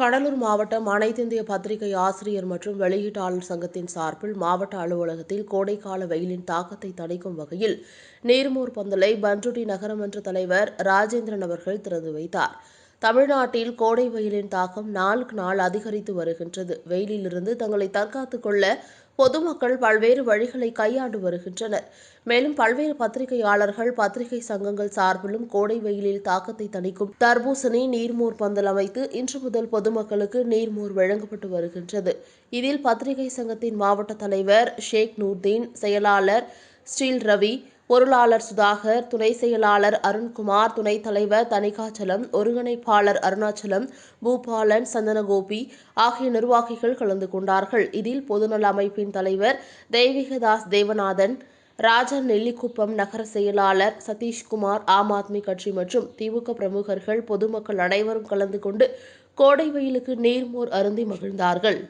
கடலூர் மாவட்டம் அனைத்திந்திய பத்திரிகை ஆசிரியர் மற்றும் வெளியீட்டாளர் சங்கத்தின் சார்பில் மாவட்ட அலுவலகத்தில் கோடைக்கால வெயிலின் தாக்கத்தை தணிக்கும் வகையில் நீர்மோர் பந்தலை பண்ருட்டி நகரமன்ற தலைவர் ராஜேந்திரன் அவர்கள் திறந்து வைத்தார். தமிழ்நாட்டில் கோடை வெயிலின் தாக்கம் நாளுக்கு நாள் அதிகரித்து வருகின்றது. வெயிலிலிருந்து தங்களை தற்காத்துக் கொள்ள பொதுமக்கள் பல்வேறு வழிகளை கையாண்டு வருகின்றனர். மேலும் பல்வேறு பத்திரிகையாளர்கள் பத்திரிகை சங்கங்கள் சார்பிலும் கோடை வெயிலில் தாக்கத்தை தணிக்கும் தர்பூசணி நீர்மோர் பந்தல் அமைத்து இன்று முதல் பொதுமக்களுக்கு நீர்மோர் வழங்கப்பட்டு வருகின்றது. இதில் பத்திரிகை சங்கத்தின் மாவட்ட தலைவர் ஷேக் நூர்தீன் செயலாளர் ஸ்டீல் ரவி பொருளாளர் சுதாகர் துணை செயலாளர் அருண்குமார் துணைத் தலைவர் தணிகாச்சலம் ஒருங்கிணைப்பாளர் அருணாச்சலம் பூபாலன் சந்தனகோபி ஆகிய நிர்வாகிகள் கலந்து கொண்டார்கள். இதில் பொதுநல அமைப்பின் தலைவர் தெய்வீகதாஸ் தேவநாதன் ராஜன் நெல்லிக்குப்பம் நகர செயலாளர் சதீஷ்குமார் ஆம் ஆத்மி கட்சி மற்றும் திமுக பிரமுகர்கள் பொதுமக்கள் அனைவரும் கலந்து கொண்டு கோடை வெயிலுக்கு நீர்மோர் அருந்தி மகிழ்ந்தார்கள்.